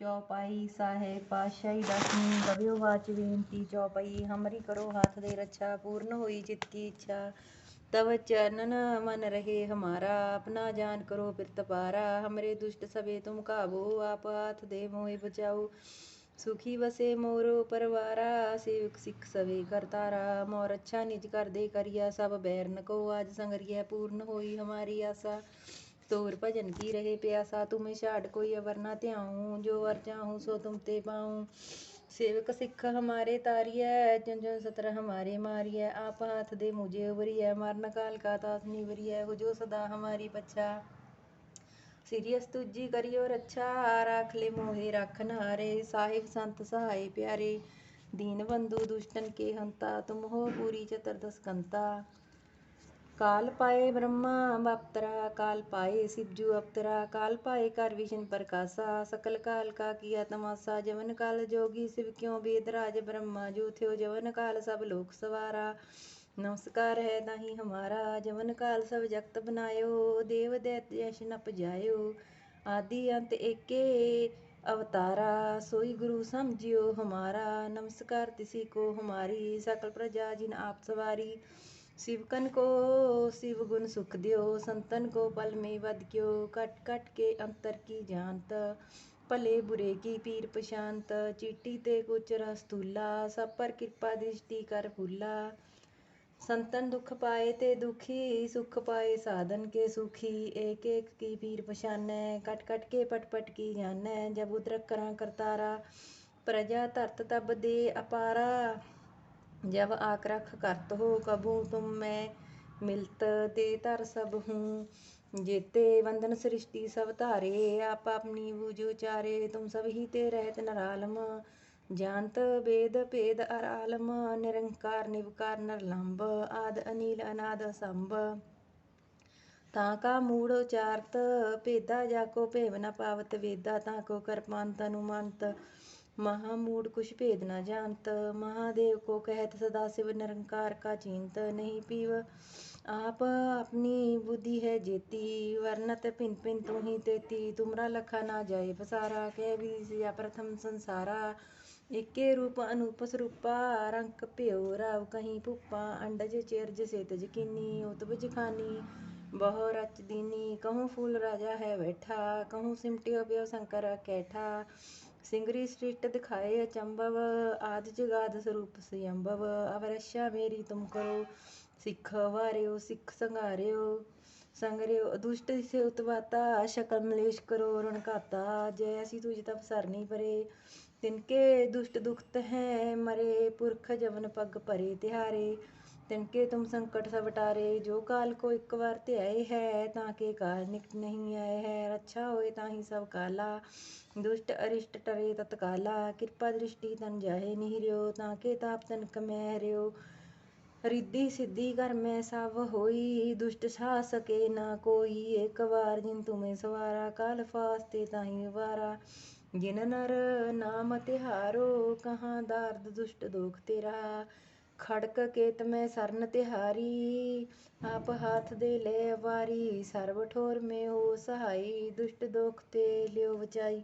चौपाई साहेब पातशाही दसवीं कवियो वाच बेनती चौपाई हमरी करो हाथ दे रच्छा, पूर्ण हुई चित की इच्छा। तव चरणन मन रहे हमारा, अपना जान करो फिर पारा हमरे दुष्ट सबे तुम काबो, आप हाथ दे मोए बचाओ सुखी बसे मोरो परवारा, सेवक सिख सवे करतारा मोर अच्छा निज कर दे करिया, सब बैर को, आज संगरिया पूर्ण होई हमारी आशा। ਤੋਰ ਭਜਨ ਕੀ ਰਹੇ ਪਿਆਸਾ? ਤੁਮੇ ਛਾੜ ਕੋਈ ਅਵਰ ਨਾ ਧਿਆਉ, ਜੋ ਅਰ ਚਾਹੂੰ ਸੋ ਤੁਮ ਤੇ ਪਾਉ। ਸੇਵਕ ਸਿੱਖ ਹਮਾਰੇ ਤਾਰੀਐ ਜਨ ਸਤਰ ਹਮਾਰੇ ਮਾਰੀਐ। ਆਪ ਹੱਥ ਦੇ ਮੁਝੇ ਉਬਰੀਐ, ਮਰਨ ਕਾਲ ਕਾ ਤਾਸ ਨਿਵਰੀਐ ਹੋ ਜੋ ਸਦਾ ਹਮਾਰੀ ਪਛਾ। ਸਿਰਿਅਸ ਤੁਜੀ ਕਰਿਓ ਰੱਛਾ ਰਾਖ ਲੈ ਮੋਹੇ ਰੱਖਨ ਨਾਰੇ। ਸਾਹਿਬ ਸੰਤ ਸਹਾਈ ਪਿਆਰੇ, ਦੀਨ ਬੰਧੂ ਦੁਸ਼ਟਨ ਕੇ ਹੰਤਾ, ਤੁਮ ਹੋ ਪੂਰੀ ਚਤਰਦਸ ਕੰਤਾ। ਕਾਲ ਪਾਏ ਬ੍ਰਹਮਾ ਬਪਤਰਾ ਕਾਲ ਪਾਏ ਸਿਵਜੂ ਅਪਤਰਾ ਕਾਲ ਪਾਏ ਕਰ ਵਿਸ਼ਨ ਪ੍ਰਕਾਸ਼ਾ, ਸਕਲ ਕਾਲ ਕਾ ਕੀਆ ਤਮਾਸਾ, ਜਵਨ ਕਾਲ ਜੋਗੀ ਸਿਵ ਕਿਉ ਵੇਦ ਰਾਜ ਬ੍ਰਹਮਾ, ਜੋ ਥਿਓ ਜਵਨ ਕਾਲ ਸਭ ਲੋਕ ਸਵਾਰਾ। ਨਮਸਕਾਰ ਹੈ ਤਾਹੀ ਹਮਾਰਾ, ਜਵਨ ਕਾਲ ਸਭ ਜਗਤ ਬਨਾਇਓ, ਦੇਵ ਦੈਤ ਜੈਸ਼ ਅਪਜਾਇਓ ਆਦਿ ਅੰਤ ਏਕੇ ਅਵਤਾਰਾ, ਸੋਈ ਗੁਰੂ ਸਮਝਿਓ ਹਮਾਰਾ। ਨਮਸਕਾਰ ਤਿਸੀ ਕੋ ਹਮਾਰੀ, ਸਕਲ ਪ੍ਰਜਾ ਜਿਨ ਆਪ ਸਵਾਰੀ। शिवकन को शिव गुण सुख दियो, संतन को पल में वध क्यो। कट कट के अंतर की जानत पले बुरे की पीर पशांत चीटी ते कुछ रसतूला सब पर कृपा दृष्टि कर फूला। संतन दुख पाए ते दुखी, सुख पाए साधन के सुखी। एक एक की पीर पछानै, कट कट के पट पट की जान। जब उदरक करा करतारा, प्रजा तरत तब दे अपारा। जब आक्रख करत हो कबू तुम मैं मिलत ते तर सब हूँ जेते वंदन सृष्टि सब धारे आप अपनी बूझो चारे तुम सब ही ते रहत नरालम जानत वेद भेद अरालम निरंकार निवकार नरलंब आद अनिल अनाद संभ ਤਾਂ ਕਾ ਮੂੜ ਉਚਾਰਤ ਭੇਦਾ ਜਾ ਕੋ ਭੇਵ ਨ ਪਾਵਤ ਵੇਦਾ ਤਾਂ ਕੋ ਕਰਪੰਤ ਅਨੁਮੰਤ महामूढ़ कुछ भेद न जानत। महादेव को कहत, सदा शिव निरंकार का चिंत नहीं पीव। आप अपनी बुद्धि है जेती, वर्णत पिन पिन तू ही तेती। तुमरा लखा ना जाए पसारा कह भी या प्रथम संसारा। इक्के रूप अनूप स्वरूपा रंक प्यो राव कहीं भुप्पा अंडज चेरज सेतज किन्नी उतबज जखानी बहु रच दीनी, कहूँ फूल राजा है बैठा। कहूँ सिमटियो प्यो शंकर कैठा। ਸਿੰਗਰੀ ਸ੍ਰਿਸ਼ਟ ਦਿਖਾਏ ਅਚੰਭਵ ਆਦ ਜਗਾਦ ਸਰੂਪ ਸਿਅੰਭਵ ਅਵਰਸ਼ਾ ਮੇਰੀ ਤੁਮ ਕਰੋ, ਸਿੱਖ ਵਾਰਿਓ ਸਿੱਖ ਸੰਘਾਰਿਓ ਸੰਗਰਿਓ ਦੁਸ਼ਟ ਸੇ ਉਤਵਾਤਾ ਸ਼ਕਲ ਮਲੇਸ਼ ਕਰੋ ਰਣ ਘਾਤਾ। ਜੈ ਅਸੀਂ ਤੁਝ ਤਪ ਸਰਨੀ ਪਰੇ ਤਿਨਕੇ ਦੁਸ਼ਟ ਦੁਖਤ ਹੈ ਮਰੇ, ਪੁਰਖ ਜਵਨ ਪਗ ਭਰੇ ਤਿਹਾਰੇ। ਤਿਨਕੇ ਤੁਮ ਸੰਕਟ ਸਭ ਟਾਰੇ ਜੋ ਕਾਲ ਕੋ ਇੱਕ ਵਾਰ ਧਿਆਏ ਹੈ ਤਾਂ ਕੇ ਕਾਲ ਨਿਕਟ ਨਹੀਂ ਆਏ ਹੈ ਰੱਛਾ ਹੋਏ ਤਾਂ ਹੀ ਸਭ ਕਾਲਾ ਦੁਸ਼ਟ ਅਰਿਸ਼ਟ ਟਰੇ ਤਤਕਾਲਾ ਕਿਰਪਾ ਦ੍ਰਿਸ਼ਟੀ ਤਨ ਜਾਹੇ ਨਿਹਰਿਓ ਤਾਂ ਕੇ ਤਾਪ ਤਨ ਕਮੈ ਹਰਿਓ ਰਿੱਧੀ ਸਿੱਧੀ ਕਰ ਮੈਂ ਸਭ ਹੋਈ ਦੁਸ਼ਟ ਸਾ ਸਕੇ ਨਾ ਕੋਈ ਇੱਕ ਵਾਰ ਜਿਨ ਤੁਮੇ ਸਵਾਰਾ ਕਾਲ ਫਾਸਤੇ ਤਾਹੀ ਵਾਰਾ ਜਿਨ ਨਰ ਨਾਮ ਤਿਹਾਰੋ ਕਹਾਂ ਦਰਦ ਦੁਸ਼ਟ ਦੋਖ ਤੇਰਾ ਖੜਕ ਕੇਤ ਮੈਂ ਸਰਨ ਤਿਹਾਰੀ, ਆਪ ਹਾਥ ਦੇ ਲੈ ਵਾਰੀ, ਸਰਬ ਠੋਰ ਮੇ ਹੋ ਸਹਾਈ, ਦੁਸ਼ਟ ਦੋਖ ਤੇ ਲਿਓ ਬਚਾਈ